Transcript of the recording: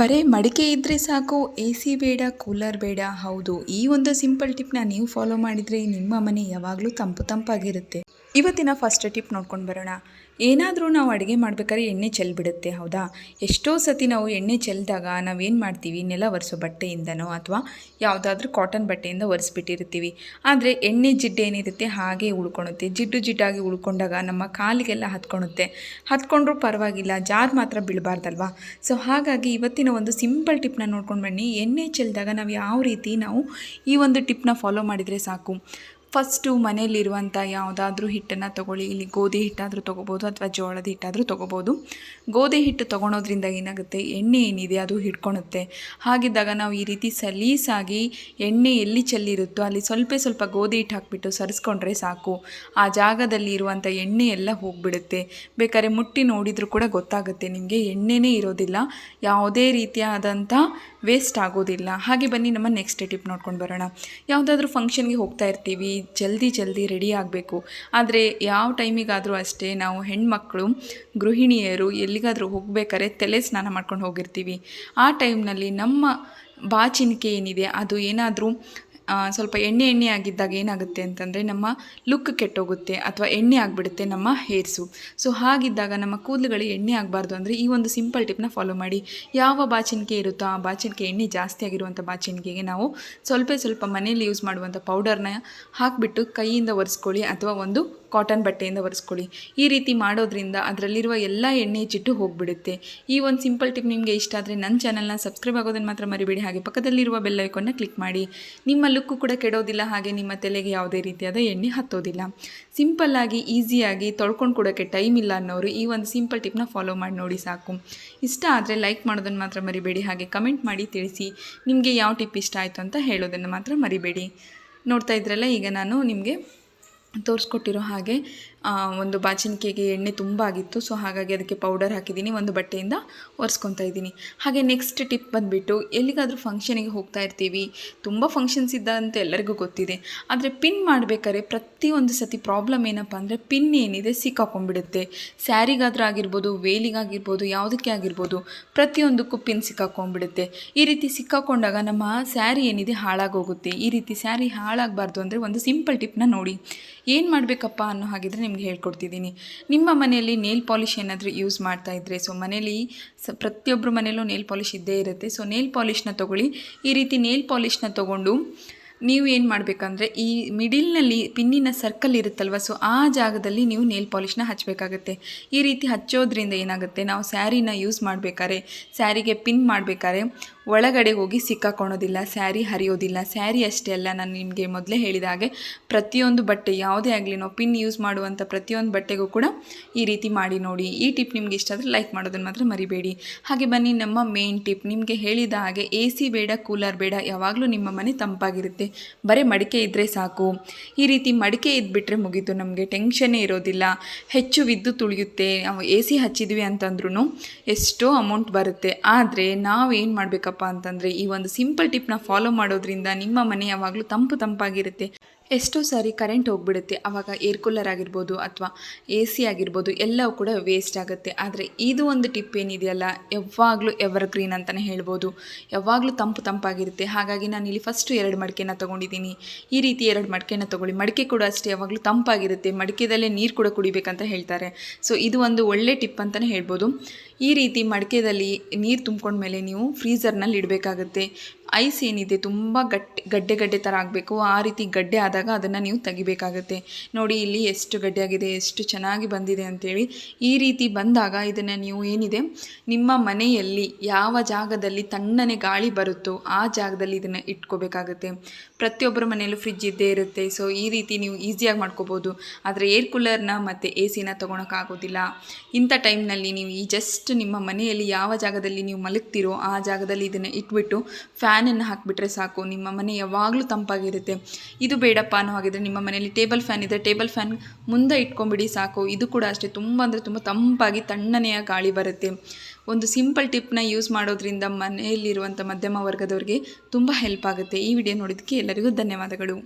ಬರೀ ಮಡಿಕೆ ಇದ್ದರೆ ಸಾಕು ಎ ಸಿ ಬೇಡ, ಕೂಲರ್ ಬೇಡ. ಹೌದು, ಈ ಒಂದು ಸಿಂಪಲ್ ಟಿಪ್ನ ನೀವು ಫಾಲೋ ಮಾಡಿದರೆ ನಿಮ್ಮ ಮನೆ ಯಾವಾಗಲೂ ತಂಪು ತಂಪಾಗಿರುತ್ತೆ. ಇವತ್ತಿನ ಫಸ್ಟ್ ಟಿಪ್ ನೋಡ್ಕೊಂಡು ಬರೋಣ. ಏನಾದರೂ ನಾವು ಅಡುಗೆ ಮಾಡ್ಬೇಕಾದ್ರೆ ಎಣ್ಣೆ ಚೆಲ್ಬಿಡುತ್ತೆ ಹೌದಾ? ಎಷ್ಟೋ ಸತಿ ನಾವು ಎಣ್ಣೆ ಚೆಲ್ಲಿದಾಗ ನಾವೇನು ಮಾಡ್ತೀವಿ? ನೆಲ ಒರೆಸೋ ಬಟ್ಟೆಯಿಂದನೋ ಅಥವಾ ಯಾವುದಾದ್ರೂ ಕಾಟನ್ ಬಟ್ಟೆಯಿಂದ ಒರೆಸ್ಬಿಟ್ಟಿರ್ತೀವಿ. ಆದರೆ ಎಣ್ಣೆ ಜಿಡ್ಡು ಏನಿರುತ್ತೆ, ಹಾಗೆ ಉಳ್ಕೊಳುತ್ತೆ ಜಿಡ್ಡು ಜಿಡ್ಡಾಗಿ ಉಳ್ಕೊಂಡಾಗ ನಮ್ಮ ಕಾಲಿಗೆಲ್ಲ ಹತ್ಕೊಳುತ್ತೆ ಹತ್ಕೊಂಡ್ರೂ ಪರವಾಗಿಲ್ಲ, ಜಾರ್ ಮಾತ್ರ ಬೀಳಬಾರ್ದಲ್ವಾ? ಸೊ ಹಾಗಾಗಿ ಇವತ್ತಿನ ಒಂದು ಸಿಂಪಲ್ ಟಿಪ್ನ ನೋಡ್ಕೊಂಡು ಬನ್ನಿ. ಎಣ್ಣೆ ಚೆಲ್ಲಿದಾಗ ನಾವು ಯಾವ ರೀತಿ ನಾವು ಈ ಒಂದು ಟಿಪ್ನ ಫಾಲೋ ಮಾಡಿದರೆ ಸಾಕು. ಫಸ್ಟು ಮನೆಯಲ್ಲಿರುವಂಥ ಯಾವುದಾದ್ರೂ ಹಿಟ್ಟನ್ನು ತೊಗೊಳ್ಳಿ, ಇಲ್ಲಿ ಗೋಧಿ ಹಿಟ್ಟಾದರೂ ತೊಗೋಬೋದು ಅಥವಾ ಜೋಳದ ಹಿಟ್ಟಾದರೂ ತೊಗೋಬೋದು. ಗೋಧಿ ಹಿಟ್ಟು ತೊಗೊಳೋದ್ರಿಂದ ಏನಾಗುತ್ತೆ? ಎಣ್ಣೆ ಏನಿದೆ ಅದು ಹಿಡ್ಕೊಳುತ್ತೆ. ಹಾಗಿದ್ದಾಗ ನಾವು ಈ ರೀತಿ ಸಲೀಸಾಗಿ ಎಣ್ಣೆ ಎಲ್ಲಿ ಚೆಲ್ಲಿರುತ್ತೋ ಅಲ್ಲಿ ಸ್ವಲ್ಪ ಸ್ವಲ್ಪ ಗೋಧಿ ಹಿಟ್ಟು ಹಾಕ್ಬಿಟ್ಟು ಸರಿಸ್ಕೊಂಡ್ರೆ ಸಾಕು. ಆ ಜಾಗದಲ್ಲಿ ಇರುವಂಥ ಎಣ್ಣೆ ಎಲ್ಲ ಹೋಗಿಬಿಡುತ್ತೆ. ಬೇಕಾದ್ರೆ ಮುಟ್ಟಿ ನೋಡಿದರೂ ಕೂಡ ಗೊತ್ತಾಗುತ್ತೆ. ನಿಮಗೆ ಎಣ್ಣೆನೇ ಇರೋದಿಲ್ಲ. ಯಾವುದೇ ರೀತಿಯಾದಂಥ ವೇಸ್ಟ್ ಆಗೋದಿಲ್ಲ. ಹಾಗೆ ಬನ್ನಿ, ನಮ್ಮ ನೆಕ್ಸ್ಟ್ ಟಿಪ್ ನೋಡ್ಕೊಂಡು ಬರೋಣ. ಯಾವುದಾದ್ರೂ ಫಂಕ್ಷನ್ಗೆ ಹೋಗ್ತಾ ಇರ್ತೀವಿ, ಜಲ್ದಿ ಜಲ್ದಿ ರೆಡಿ ಆಗಬೇಕು. ಆದರೆ ಯಾವ ಟೈಮಿಗಾದರೂ ಅಷ್ಟೇ ನಾವು ಹೆಣ್ಮಕ್ಳು, ಗೃಹಿಣಿಯರು ಎಲ್ಲಿಗಾದರೂ ಹೋಗ್ಬೇಕಾದ್ರೆ ತಲೆ ಸ್ನಾನ ಮಾಡ್ಕೊಂಡು ಹೋಗಿರ್ತೀವಿ. ಆ ಟೈಮ್ನಲ್ಲಿ ನಮ್ಮ ಬಾಚಿನಿಕೆ ಏನಿದೆ, ಅದು ಏನಾದರೂ ಸ್ವಲ್ಪ ಎಣ್ಣೆ ಎಣ್ಣೆ ಆಗಿದ್ದಾಗ ಏನಾಗುತ್ತೆ ಅಂತಂದರೆ ನಮ್ಮ ಲುಕ್ ಕೆಟ್ಟೋಗುತ್ತೆ ಅಥವಾ ಎಣ್ಣೆ ಆಗಿಬಿಡುತ್ತೆ ನಮ್ಮ ಹೇರ್ಸು ಸೊ. ಹಾಗಿದ್ದಾಗ ನಮ್ಮ ಕೂದಲುಗಳು ಎಣ್ಣೆ ಆಗಬಾರ್ದು ಅಂದರೆ ಈ ಒಂದು ಸಿಂಪಲ್ ಟಿಪ್ನ ಫಾಲೋ ಮಾಡಿ. ಯಾವ ಬಾಚಿನಿಕೆ ಇರುತ್ತೋ ಆ ಬಾಚಿನಿಕೆ, ಎಣ್ಣೆ ಜಾಸ್ತಿ ಆಗಿರುವಂಥ ಬಾಚಿನಿಕೆಗೆ ನಾವು ಸ್ವಲ್ಪ ಸ್ವಲ್ಪ ಮನೇಲಿ ಯೂಸ್ ಮಾಡುವಂಥ ಪೌಡರ್ನ ಹಾಕಿಬಿಟ್ಟು ಕೈಯಿಂದ ಒರೆಸ್ಕೊಳ್ಳಿ ಅಥವಾ ಒಂದು ಕಾಟನ್ ಬಟ್ಟೆಯಿಂದ ಒರೆಸ್ಕೊಳ್ಳಿ. ಈ ರೀತಿ ಮಾಡೋದ್ರಿಂದ ಅದರಲ್ಲಿರುವ ಎಲ್ಲ ಎಣ್ಣೆ ಚಿಟ್ಟು ಹೋಗಿಬಿಡುತ್ತೆ. ಈ ಒಂದು ಸಿಂಪಲ್ ಟಿಪ್ ನಿಮಗೆ ಇಷ್ಟ ಆದರೆ ನನ್ನ ಚಾನಲ್ನ ಸಬ್ಸ್ಕ್ರೈಬ್ ಆಗೋದನ್ನು ಮಾತ್ರ ಮರಿಬೇಡಿ. ಹಾಗೆ ಪಕ್ಕದಲ್ಲಿರುವ ಬೆಲ್ ಐಕಾನ್ನ ಕ್ಲಿಕ್ ಮಾಡಿ. ನಿಮ್ಮ ಲುಕ್ಕು ಕೂಡ ಕೆಡೋದಿಲ್ಲ, ಹಾಗೆ ನಿಮ್ಮ ತಲೆಗೆ ಯಾವುದೇ ರೀತಿಯಾದ ಎಣ್ಣೆ ಹತ್ತೋದಿಲ್ಲ. ಸಿಂಪಲ್ಲಾಗಿ ಈಸಿಯಾಗಿ ತೊಳ್ಕೊಂಡು ಕೊಡೋಕ್ಕೆ ಟೈಮ್ ಇಲ್ಲ ಅನ್ನೋರು ಈ ಒಂದು ಸಿಂಪಲ್ ಟಿಪ್ನ ಫಾಲೋ ಮಾಡಿ ನೋಡಿ ಸಾಕು. ಇಷ್ಟ ಆದರೆ ಲೈಕ್ ಮಾಡೋದನ್ನು ಮಾತ್ರ ಮರಿಬೇಡಿ. ಹಾಗೆ ಕಮೆಂಟ್ ಮಾಡಿ ತಿಳಿಸಿ ನಿಮಗೆ ಯಾವ ಟಿಪ್ ಇಷ್ಟ ಆಯಿತು ಅಂತ ಹೇಳೋದನ್ನು ಮಾತ್ರ ಮರಿಬೇಡಿ. ನೋಡ್ತಾ ಇದ್ರಲ್ಲ, ಈಗ ನಾನು ನಿಮಗೆ ತೋರಿಸ್ಕೊಟ್ಟಿರೋ ಹಾಗೆ ಒಂದು ಬಾಚಿನಿಕೆಗೆ ಎಣ್ಣೆ ತುಂಬ ಆಗಿತ್ತು. ಸೊ ಹಾಗಾಗಿ ಅದಕ್ಕೆ ಪೌಡರ್ ಹಾಕಿದ್ದೀನಿ, ಒಂದು ಬಟ್ಟೆಯಿಂದ ಒರೆಸ್ಕೊತಾ ಇದ್ದೀನಿ. ಹಾಗೆ ನೆಕ್ಸ್ಟ್ ಟಿಪ್ ಬಂದುಬಿಟ್ಟು, ಎಲ್ಲಿಗಾದರೂ ಫಂಕ್ಷನಿಗೆ ಹೋಗ್ತಾ ಇರ್ತೀವಿ. ತುಂಬ ಫಂಕ್ಷನ್ಸ್ ಇದ್ದ ಅಂತ ಎಲ್ಲರಿಗೂ ಗೊತ್ತಿದೆ. ಆದರೆ ಪಿನ್ ಮಾಡಬೇಕಾದ್ರೆ ಪ್ರತಿಯೊಂದು ಸತಿ ಪ್ರಾಬ್ಲಮ್ ಏನಪ್ಪ ಅಂದರೆ ಪಿನ್ ಏನಿದೆ ಸಿಕ್ಕಾಕೊಂಡ್ಬಿಡುತ್ತೆ ಸ್ಯಾರಿಗಾದ್ರೂ ಆಗಿರ್ಬೋದು, ವೇಲಿಗಾಗಿರ್ಬೋದು, ಯಾವುದಕ್ಕೆ ಆಗಿರ್ಬೋದು, ಪ್ರತಿಯೊಂದಕ್ಕೂ ಪಿನ್ ಸಿಕ್ಕಾಕೊಂಡ್ಬಿಡುತ್ತೆ ಈ ರೀತಿ ಸಿಕ್ಕಾಕೊಂಡಾಗ ನಮ್ಮ ಸ್ಯಾರಿ ಏನಿದೆ ಹಾಳಾಗೋಗುತ್ತೆ. ಈ ರೀತಿ ಸ್ಯಾರಿ ಹಾಳಾಗಬಾರ್ದು ಅಂದರೆ ಒಂದು ಸಿಂಪಲ್ ಟಿಪ್ನ ನೋಡಿ. ಏನು ಮಾಡಬೇಕಪ್ಪ ಅನ್ನೋ ಹಾಗಿದ್ರೆ ನಿಮ್ಗೆ ಹೇಳ್ಕೊಡ್ತಿದ್ದೀನಿ. ನಿಮ್ಮ ಮನೆಯಲ್ಲಿ ನೇಲ್ ಪಾಲಿಷ್ ಏನಾದರೂ ಯೂಸ್ ಮಾಡ್ತಾ ಇದ್ದರೆ ಸೊ ಮನೇಲಿ ಸ ಪ್ರತಿಯೊಬ್ಬರ ಮನೆಯಲ್ಲೂ ನೇಲ್ ಪಾಲಿಷ್ ಇದ್ದೇ ಇರುತ್ತೆ. ಸೊ ನೇಲ್ ಪಾಲಿಷ್ನ ತೊಗೊಳ್ಳಿ. ಈ ರೀತಿ ನೇಲ್ ಪಾಲಿಷ್ನ ತೊಗೊಂಡು ನೀವು ಏನು ಮಾಡಬೇಕಂದ್ರೆ, ಈ ಮಿಡಿಲ್ನಲ್ಲಿ ಪಿನ್ನಿನ ಸರ್ಕಲ್ ಇರುತ್ತಲ್ವ ಸೊ ಆ ಜಾಗದಲ್ಲಿ ನೀವು ನೇಲ್ ಪಾಲಿಷ್ನ ಹಚ್ಚಬೇಕಾಗತ್ತೆ ಈ ರೀತಿ ಹಚ್ಚೋದ್ರಿಂದ ಏನಾಗುತ್ತೆ, ನಾವು ಸ್ಯಾರಿನ ಯೂಸ್ ಮಾಡಬೇಕಾರೆ ಸ್ಯಾರಿಗೆ ಪಿನ್ ಮಾಡಬೇಕಾದ್ರೆ ಒಳಗಡೆ ಹೋಗಿ ಸಿಕ್ಕಾಕೊಳ್ಳೋದಿಲ್ಲ, ಸ್ಯಾರಿ ಹರಿಯೋದಿಲ್ಲ. ಸ್ಯಾರಿ ಅಷ್ಟೇ ಅಲ್ಲ, ನಾನು ನಿಮಗೆ ಮೊದಲೇ ಹೇಳಿದ ಹಾಗೆ ಪ್ರತಿಯೊಂದು ಬಟ್ಟೆ ಯಾವುದೇ ಆಗಲಿ ನಾವು ಪಿನ್ ಯೂಸ್ ಮಾಡುವಂಥ ಪ್ರತಿಯೊಂದು ಬಟ್ಟೆಗೂ ಕೂಡ ಈ ರೀತಿ ಮಾಡಿ ನೋಡಿ. ಈ ಟಿಪ್ ನಿಮ್ಗೆ ಇಷ್ಟ ಆದರೆ ಲೈಕ್ ಮಾಡೋದನ್ನು ಮಾತ್ರ ಮರಿಬೇಡಿ. ಹಾಗೆ ಬನ್ನಿ, ನಮ್ಮ ಮೇನ್ ಟಿಪ್ ನಿಮಗೆ ಹೇಳಿದ ಹಾಗೆ ಎ ಬೇಡ, ಕೂಲರ್ ಬೇಡ, ಯಾವಾಗಲೂ ನಿಮ್ಮ ಮನೆ ತಂಪಾಗಿರುತ್ತೆ. ಬರೀ ಮಡಿಕೆ ಇದ್ದರೆ ಸಾಕು. ಈ ರೀತಿ ಮಡಿಕೆ ಇದ್ಬಿಟ್ರೆ ಮುಗೀತು, ನಮಗೆ ಟೆನ್ಷನ್ನೇ ಇರೋದಿಲ್ಲ. ಹೆಚ್ಚು ವಿದ್ಯುತ್ ಉಳಿಯುತ್ತೆ. ನಾವು ಎ ಸಿ ಹಚ್ಚಿದ್ವಿ ಅಂತಂದ್ರೂ ಎಷ್ಟೋ ಅಮೌಂಟ್ ಬರುತ್ತೆ. ಆದರೆ ನಾವು ಏನು ಅಂತಂದರೆ ಈ ಒಂದು ಸಿಂಪಲ್ ಟಿಪ್ನ ಫಾಲೋ ಮಾಡೋದ್ರಿಂದ ನಿಮ್ಮ ಮನೆ ಯಾವಾಗಲೂ ತಂಪು ತಂಪಾಗಿರುತ್ತೆ. ಎಷ್ಟೋ ಸಾರಿ ಕರೆಂಟ್ ಹೋಗ್ಬಿಡುತ್ತೆ. ಆವಾಗ ಏರ್ ಕೂಲರ್ ಆಗಿರ್ಬೋದು ಅಥವಾ ಎ ಸಿ ಆಗಿರ್ಬೋದು ಎಲ್ಲವೂ ಕೂಡ ವೇಸ್ಟ್ ಆಗುತ್ತೆ. ಆದರೆ ಇದು ಒಂದು ಟಿಪ್ ಏನಿದೆಯಲ್ಲ? ಯಾವಾಗಲೂ ಎವರ್ ಗ್ರೀನ್ ಅಂತಲೇ ಹೇಳ್ಬೋದು. ಯಾವಾಗಲೂ ತಂಪು ತಂಪಾಗಿರುತ್ತೆ. ಹಾಗಾಗಿ ನಾನು ಇಲ್ಲಿ ಫಸ್ಟು ಎರಡು ಮಡಿಕೆನ ತೊಗೊಂಡಿದ್ದೀನಿ. ಈ ರೀತಿ ಎರಡು ಮಡಿಕೆನ ತೊಗೊಳ್ಳಿ. ಮಡಿಕೆ ಕೂಡ ಅಷ್ಟೇ, ಯಾವಾಗಲೂ ತಂಪಾಗಿರುತ್ತೆ. ಮಡಿಕೆದಲ್ಲೇ ನೀರು ಕೂಡ ಕುಡಿಬೇಕಂತ ಹೇಳ್ತಾರೆ. ಸೊ ಇದು ಒಂದು ಒಳ್ಳೆ ಟಿಪ್ ಅಂತಲೇ ಹೇಳ್ಬೋದು. ಈ ರೀತಿ ಮಡಿಕೆದಲ್ಲಿ ನೀರು ತುಂಬ್ಕೊಂಡ್ಮೇಲೆ ನೀವು ಫ್ರೀಝರ್ನಲ್ಲಿ ಇಡಬೇಕಾಗುತ್ತೆ. ಐಸ್ ಏನಿದೆ ತುಂಬ ಗಟ್ಟಿ, ಗಡ್ಡೆ ಗಡ್ಡೆ ಥರ ಆಗಬೇಕು. ಆ ರೀತಿ ಗಡ್ಡೆ ಆದಾಗ ಅದನ್ನು ನೀವು ತೆಗಿಬೇಕಾಗುತ್ತೆ. ನೋಡಿ ಇಲ್ಲಿ ಎಷ್ಟು ಗಡ್ಡೆಯಾಗಿದೆ ಎಷ್ಟು ಚೆನ್ನಾಗಿ ಬಂದಿದೆ ಅಂತೇಳಿ. ಈ ರೀತಿ ಬಂದಾಗ ಇದನ್ನು ನೀವು ಏನಿದೆ, ನಿಮ್ಮ ಮನೆಯಲ್ಲಿ ಯಾವ ಜಾಗದಲ್ಲಿ ತಣ್ಣನೆ ಗಾಳಿ ಬರುತ್ತೋ ಆ ಜಾಗದಲ್ಲಿ ಇದನ್ನು ಇಟ್ಕೋಬೇಕಾಗುತ್ತೆ. ಪ್ರತಿಯೊಬ್ಬರ ಮನೆಯಲ್ಲೂ ಫ್ರಿಜ್ ಇದ್ದೇ ಇರುತ್ತೆ. ಸೊ ಈ ರೀತಿ ನೀವು ಈಸಿಯಾಗಿ ಮಾಡ್ಕೋಬೋದು. ಆದರೆ ಏರ್ ಕೂಲರ್ನ ಮತ್ತು ಎ ಸಿನ ತೊಗೊಳಕ್ಕಾಗೋದಿಲ್ಲ ಇಂಥ ಟೈಮ್ನಲ್ಲಿ ನೀವು ಈ ಜಸ್ಟ್ ನಿಮ್ಮ ಮನೆಯಲ್ಲಿ ಯಾವ ಜಾಗದಲ್ಲಿ ನೀವು ಮಲಗ್ತಿರೋ ಆ ಜಾಗದಲ್ಲಿ ಇದನ್ನು ಇಟ್ಬಿಟ್ಟು ಫ್ಯಾನನ್ನು ಹಾಕಿಬಿಟ್ರೆ ಸಾಕು. ನಿಮ್ಮ ಮನೆ ಯಾವಾಗಲೂ ತಂಪಾಗಿರುತ್ತೆ. ಇದು ಬೇಡಪ್ಪ ಅನ್ನೋ ಹಾಗಿದ್ರೆ ನಿಮ್ಮ ಮನೆಯಲ್ಲಿ ಟೇಬಲ್ ಫ್ಯಾನ್ ಇದ್ದರೆ ಟೇಬಲ್ ಫ್ಯಾನ್ ಮುಂದೆ ಇಟ್ಕೊಂಬಿಡಿ ಸಾಕು. ಇದು ಕೂಡ ಅಷ್ಟೇ. ತುಂಬ ಅಂದರೆ ತುಂಬ ತಂಪಾಗಿ ತಣ್ಣನೆಯ ಗಾಳಿ ಬರುತ್ತೆ. ಒಂದು ಸಿಂಪಲ್ ಟಿಪ್ನ ಯೂಸ್ ಮಾಡೋದ್ರಿಂದ ಮನೆಯಲ್ಲಿರುವಂಥ ಮಧ್ಯಮ ವರ್ಗದವರಿಗೆ ತುಂಬ ಹೆಲ್ಪ್ ಆಗುತ್ತೆ. ಈ ವಿಡಿಯೋ ನೋಡಿದ್ದಕ್ಕೆ ಎಲ್ಲರಿಗೂ ಧನ್ಯವಾದಗಳು.